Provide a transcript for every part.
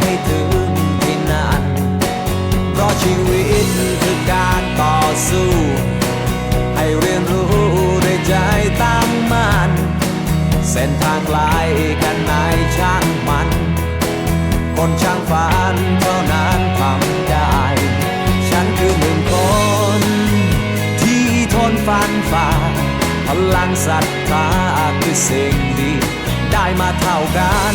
ให้ถึงที่นั่น เพราะชีวิตคือการต่อสู้ ให้เรียนรู้ด้วยใจตั้งมั่น เส้นทางไกลกันไหนช่างมัน คนช่างฝันเท่านั้นทำได้ ฉันคือหนึ่งคน ที่ทนฟันฝ่า พลังศรัทธาคือสิ่งดี ได้มาเท่ากัน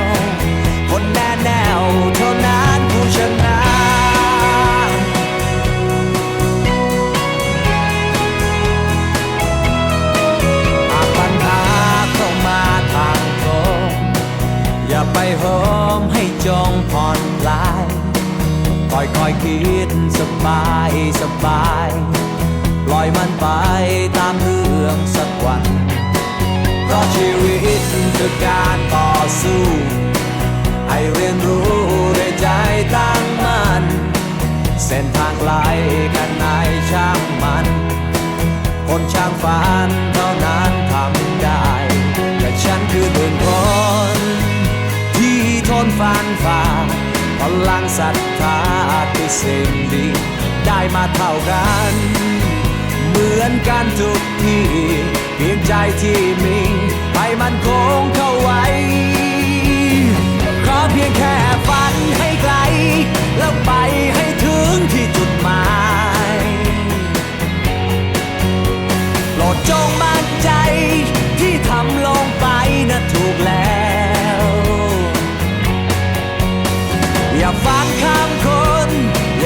แนวเท่านั้นผู้ชนะปัญหาเข้ามาทางตรงอย่าไปโหมให้จงผ่อนคลายค่อยค่อยคิดสบายสบายปล่อยมันไปตามเรื่องสักวันเพราะชีวิตคือการต่อสู้ ให้เรียนรู้ด้วยใจตั้งมั่นเส้นทางไกลกันไหนช่างมัน คนช่างฝันเท่านั้นทำได้แต่ฉันคือหนึ่งคนที่ทนฟันฝ่าพลังศรัทธาคือสิ่งดีได้มาเท่ากันเหมือนกันทุกทีเพียงใจที่มีให้มันคง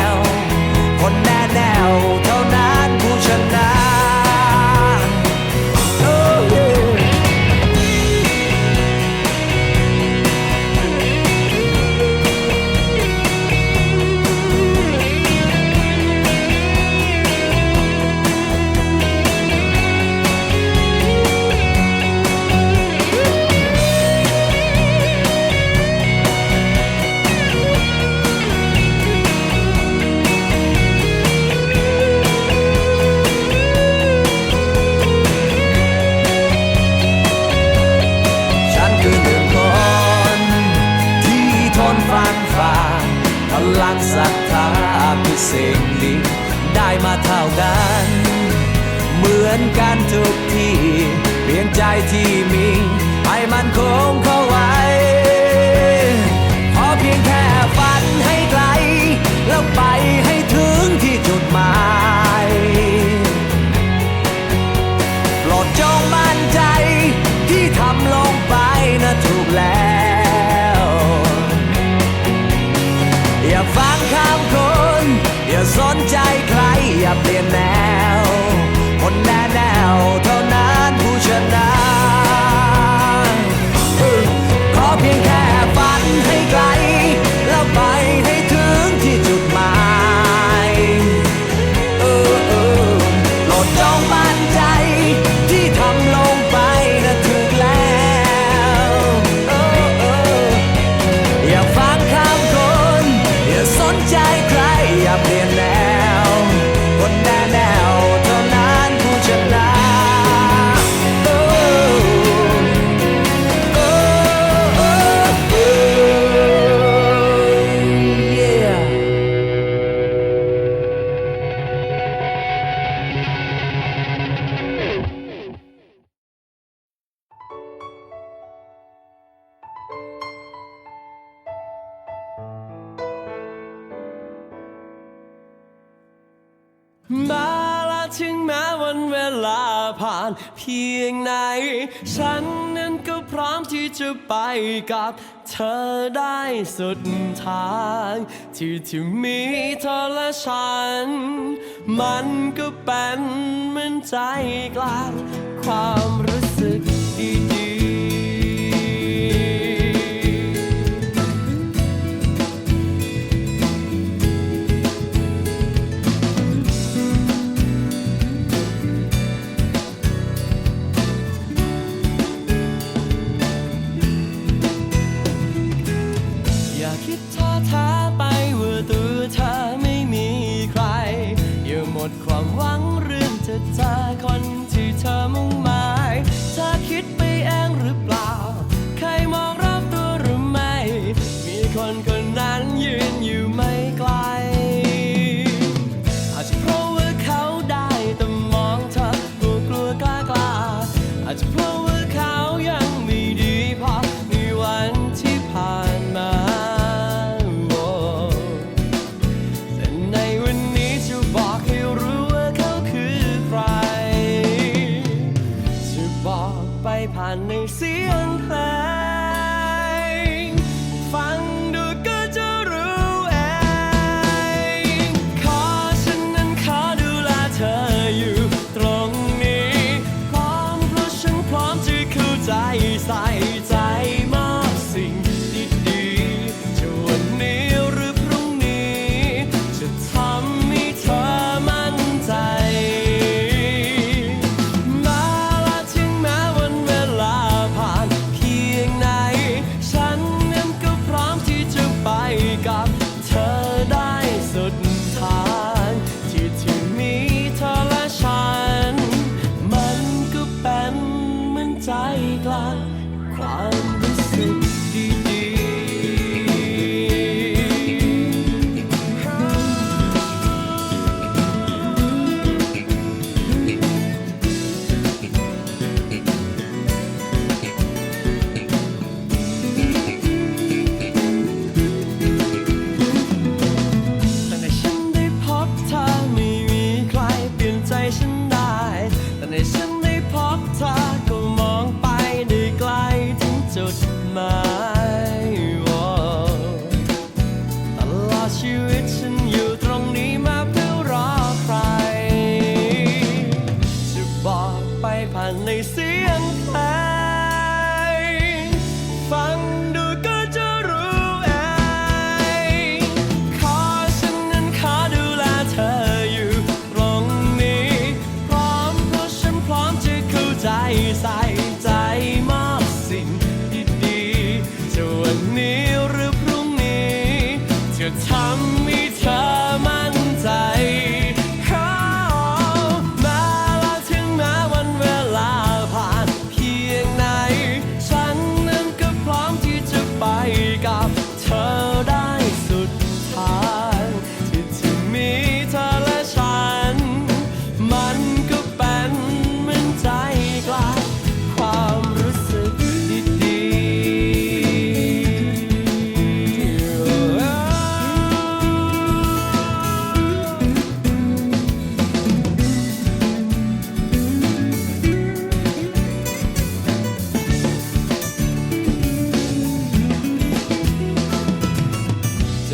ว ทุกที่เพียนใจที่มี ให้มันคงเข้าไว้ พียงไหน ฉันนั้นก็พร้อมที่จะไปกับเธอได้สุดทาง ที่ที่มีเธอและฉัน มันก็เป็นเหมือนใจกลางความรู้สึก one 在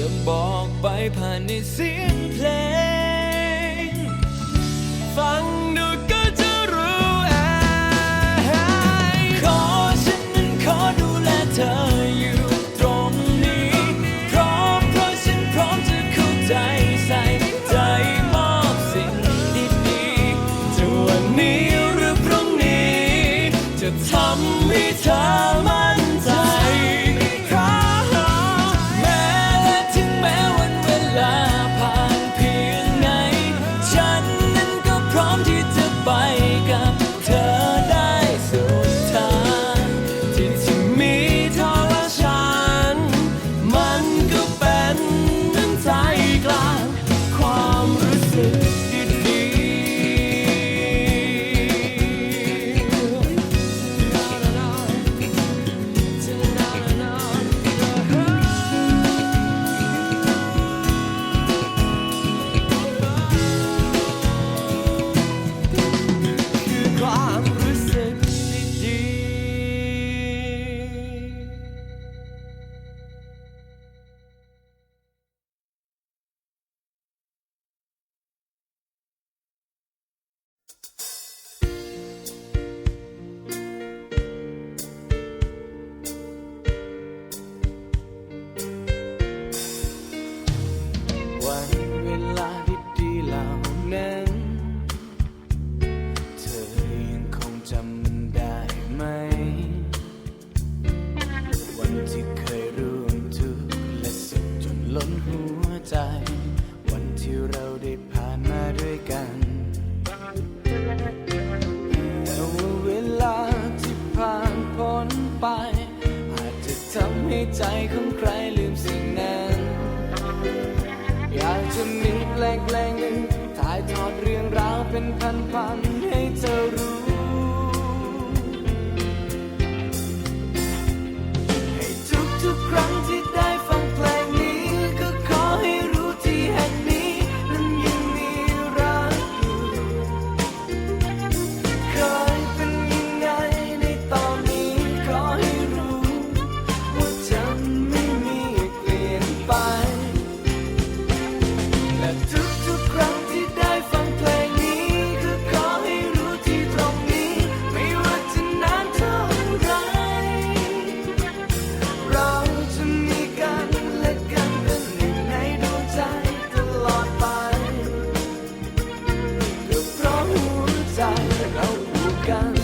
จบอกไปผ่านในเสียงเพลง ฟัง ใจของใคร กัน